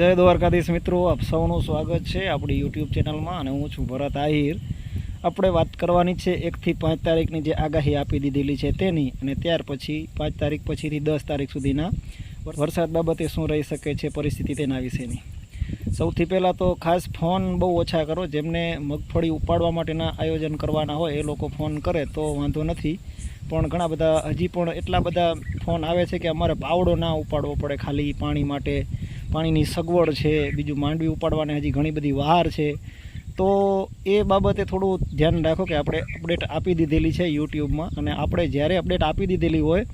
જય દ્વારકાધીશ મિત્રો, આપ સૌનું સ્વાગત છે આપણી યુટ્યુબ ચેનલમાં અને હું છું ભરત આહિર. આપણે વાત કરવાની છે એકથી પાંચ તારીખની જે આગાહી આપી દીધેલી છે તેની અને ત્યાર પછી પાંચ તારીખ પછીથી દસ તારીખ સુધીના વરસાદ બાબતે શું રહી શકે છે, પરિસ્થિતિ તેના વિશેની. સૌથી પહેલાં તો ખાસ ફોન બહુ ઓછા કરો, જેમને મગફળી ઉપાડવા માટેના આયોજન કરવાના હોય એ લોકો ફોન કરે તો વાંધો નથી. પણ ઘણા બધા, હજી પણ એટલા બધા ફોન આવે છે કે અમારે પાવડો ના ઉપાડવો પડે ખાલી પાણી માટે. પાણીની સગવડ છે, બીજું માંડવી ઉપાડવાને હજી ઘણી બધી વાર છે. તો એ બાબતે થોડું ધ્યાન રાખો કે આપણે અપડેટ આપી દીધેલી છે યુટ્યુબમાં અને આપણે જ્યારે અપડેટ આપી દીધેલી હોય,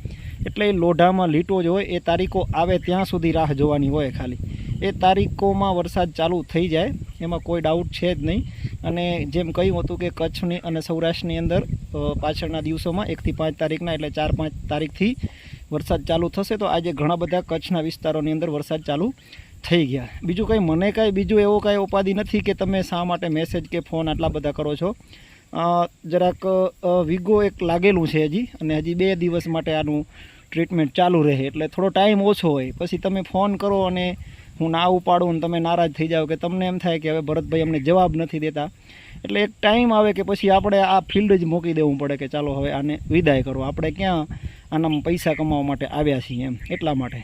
એટલે એ લોઢામાં લીટો જ હોય, એ તારીખો આવે ત્યાં સુધી રાહ જોવાની હોય ખાલી. એ તારીખોમાં વરસાદ ચાલુ થઈ જાય, એમાં કોઈ ડાઉટ છે જ નહીં. અને જેમ કહ્યું હતું કે કચ્છની અને સૌરાષ્ટ્રની અંદર પાછળના દિવસોમાં એકથી પાંચ તારીખના એટલે ચાર પાંચ તારીખથી વરસાદ ચાલુ થશે, તો આજે ઘણા બધા કચ્છના વિસ્તારોની અંદર વરસાદ ચાલુ થઈ ગયા. બીજું કંઈ, મને કાંઈ બીજું એવો કાંઈ ઉપાધિ નથી કે તમે શા માટે મેસેજ કે ફોન આટલા બધા કરો છો. જરાક વિગો એક લાગેલું છે હજી, અને હજી બે દિવસ માટે આનું ટ્રીટમેન્ટ ચાલુ રહે, એટલે થોડો ટાઈમ ઓછો હોય. પછી તમે ફોન કરો અને હું ના ઉપાડું ને તમે નારાજ થઈ જાઓ કે તમને એમ થાય કે હવે ભરતભાઈ અમને જવાબ નથી દેતા. એટલે એક ટાઈમ આવે કે પછી આપણે આ ફિલ્ડ જ મૂકી દેવું પડે કે ચાલો હવે આને વિદાય કરો. આપણે ક્યાં આનામાં પૈસા કમાવા માટે આવ્યા છીએ એમ. એટલા માટે.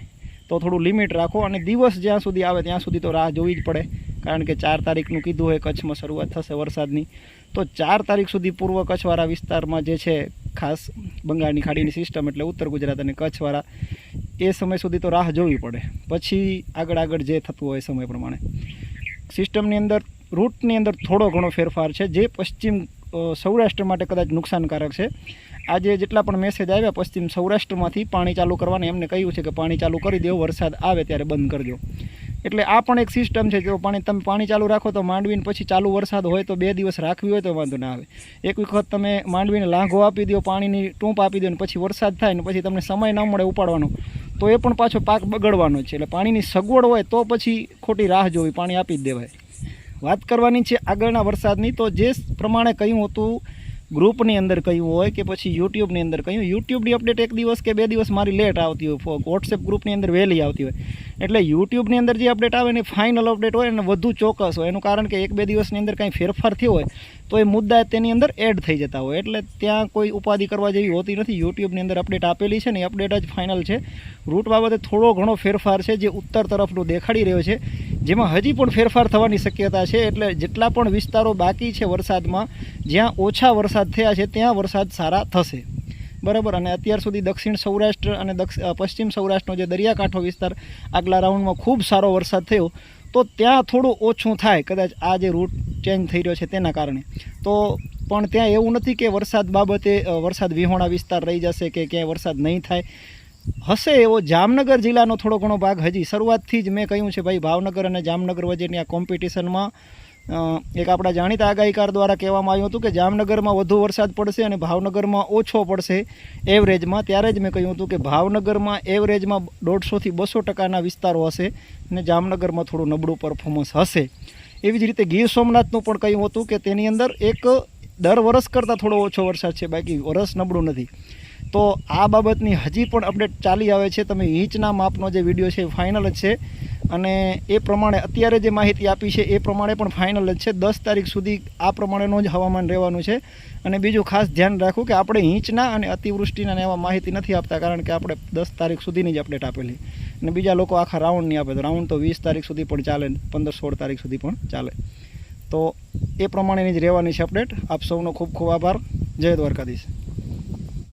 તો થોડું લિમિટ રાખો અને દિવસ જ્યાં સુધી આવે ત્યાં સુધી તો રાહ જોવી જ પડે. કારણ કે ચાર તારીખનું કીધું હોય કચ્છમાં શરૂઆત થશે વરસાદની. તો ચાર તારીખ સુધી પૂર્વ કચ્છવાળા વિસ્તારમાં જે છે ખાસ બંગાળની ખાડીની સિસ્ટમ એટલે ઉત્તર ગુજરાત અને કચ્છવાળા એ સમય સુધી તો રાહ જોવી પડે. પછી આગળ આગળ જે થતું હોય સમય પ્રમાણે. સિસ્ટમની અંદર, રૂટની અંદર થોડો ઘણો ફેરફાર છે. જે પશ્ચિમ સૌરાષ્ટ્ર માટે કદાચ નુકસાનકારક છે. આજે જેટલા પણ મેસેજ આવ્યા પશ્ચિમ સૌરાષ્ટ્રમાંથી પાણી ચાલુ કરવાને એમને કહ્યું છે કે પાણી ચાલુ કરી દો વરસાદ આવે ત્યારે બંધ કરજો. એટલે આ પણ એક સિસ્ટમ છે. જો પાણી તમે પાણી ચાલુ રાખો તો માંડવીને પછી ચાલુ વરસાદ હોય તો બે દિવસ રાખવી હોય તો વાંધો ના આવે. એક વખત તમે માંડવીને લાંઘો આપી દો, પાણીની ટૂંપ આપી દો ને પછી વરસાદ થાય ને પછી તમને સમય ન મળે ઉપાડવાનો, તો એ પણ પાછો પાક બગડવાનો છે. એટલે પાણીની સગવડ હોય તો પછી ખોટી રાહ જોવી, પાણી આપી જ દેવાય. વાત કરવાની છે આગળના વરસાદની, તો જે પ્રમાણે કહ્યું હતું ગ્રુપની અંદર કહ્યું હોય કે પછી યુટ્યુબની અંદર કહ્યું યુટ્યુબની અપડેટ એક દિવસ કે બે દિવસ મારી લેટ આવતી હોય. વોટ્સએપ ગ્રુપની અંદર વહેલી આવતી હોય. એટલે યુટ્યુબની અંદર જે અપડેટ આવે એની ફાઇનલ અપડેટ હોય અને વધુ ચોક્કસ હોય. એનું કારણ કે એક બે દિવસની અંદર કાંઈ ફેરફાર થયો હોય, તો એ મુદ્દા તેની અંદર એડ થઈ જતા હોય. એટલે ત્યાં કોઈ ઉપાધિ કરવા જેવી હોતી નથી. યુટ્યુબની અંદર અપડેટ આપેલી છે ને એ અપડેટ જ ફાઇનલ છે. રૂટ બાબતે થોડો ઘણો ફેરફાર છે જે ઉત્તર તરફનું દેખાડી રહ્યો છે. જેમાં હજી પણ ફેરફાર થવાની શક્યતા છે, એટલે જેટલા પણ વિસ્તારો બાકી છે વરસાદમાં, જ્યાં ઓછા વરસાદ થયા છે, ત્યાં વરસાદ સારા થશે. બરાબર? અને અત્યાર સુધી દક્ષિણ સૌરાષ્ટ્ર અને પશ્ચિમ સૌરાષ્ટ્રનો જે દરિયાકાંઠો વિસ્તાર આગલા રાઉન્ડમાં ખૂબ સારો વરસાદ થયો, તો ત્યાં થોડું ઓછું થાય. કદાચ આ જે રૂટ ચેન્જ થઈ રહ્યો છે તેના કારણે. તો પણ ત્યાં એવું નથી કે વરસાદ બાબતે વરસાદ વિહોણા વિસ્તાર રહી જશે કે ક્યાંય વરસાદ નહીં થાય. હશે એવો જામનગર જિલ્લાનો થોડો ઘણો ભાગ. હજી શરૂઆતથી જ મેં કહ્યું છે, ભાઈ, ભાવનગર અને જામનગર વચ્ચેની આ કોમ્પિટિશનમાં એક આપણા જાણીતા આગાહીકાર દ્વારા કહેવામાં આવ્યું હતું કે જામનગરમાં વધુ વરસાદ પડશે અને ભાવનગરમાં ઓછો પડશે એવરેજમાં. ત્યારે જ મેં કહ્યું હતું કે ભાવનગરમાં એવરેજમાં દોઢસોથી બસો ટકાના વિસ્તારો હશે અને જામનગરમાં થોડું નબળું પરફોર્મન્સ હશે. એવી જ રીતે ગીર સોમનાથનું પણ કહ્યું હતું કે તેની અંદર એક દર વરસ કરતાં થોડો ઓછો વરસાદ છે, બાકી વરસ નબળું નથી. તો આ બાબતની હજી પણ અપડેટ ચાલી આવે છે. તમે ઈંચના માપનો જે વીડિયો છે એ ફાઇનલ જ છે. અને એ પ્રમાણે અત્યારે જે માહિતી આપી છે એ પ્રમાણે પણ ફાઇનલ જ છે. દસ તારીખ સુધી આ પ્રમાણેનું જ હવામાન રહેવાનું છે. અને બીજું ખાસ ધ્યાન રાખવું કે આપણે ઈંચના અને અતિવૃષ્ટિના એવા માહિતી નથી આપતા કારણ કે આપણે દસ તારીખ સુધીની જ અપડેટ આપેલી. અને બીજા લોકો આખા રાઉન્ડની આપે તો રાઉન્ડ તો વીસ તારીખ સુધી પણ ચાલે પંદર સોળ તારીખ સુધી પણ ચાલે. તો એ પ્રમાણેની જ રહેવાની છે અપડેટ. આપ સૌનો ખૂબ ખૂબ આભાર. જય દ્વારકાધીશ.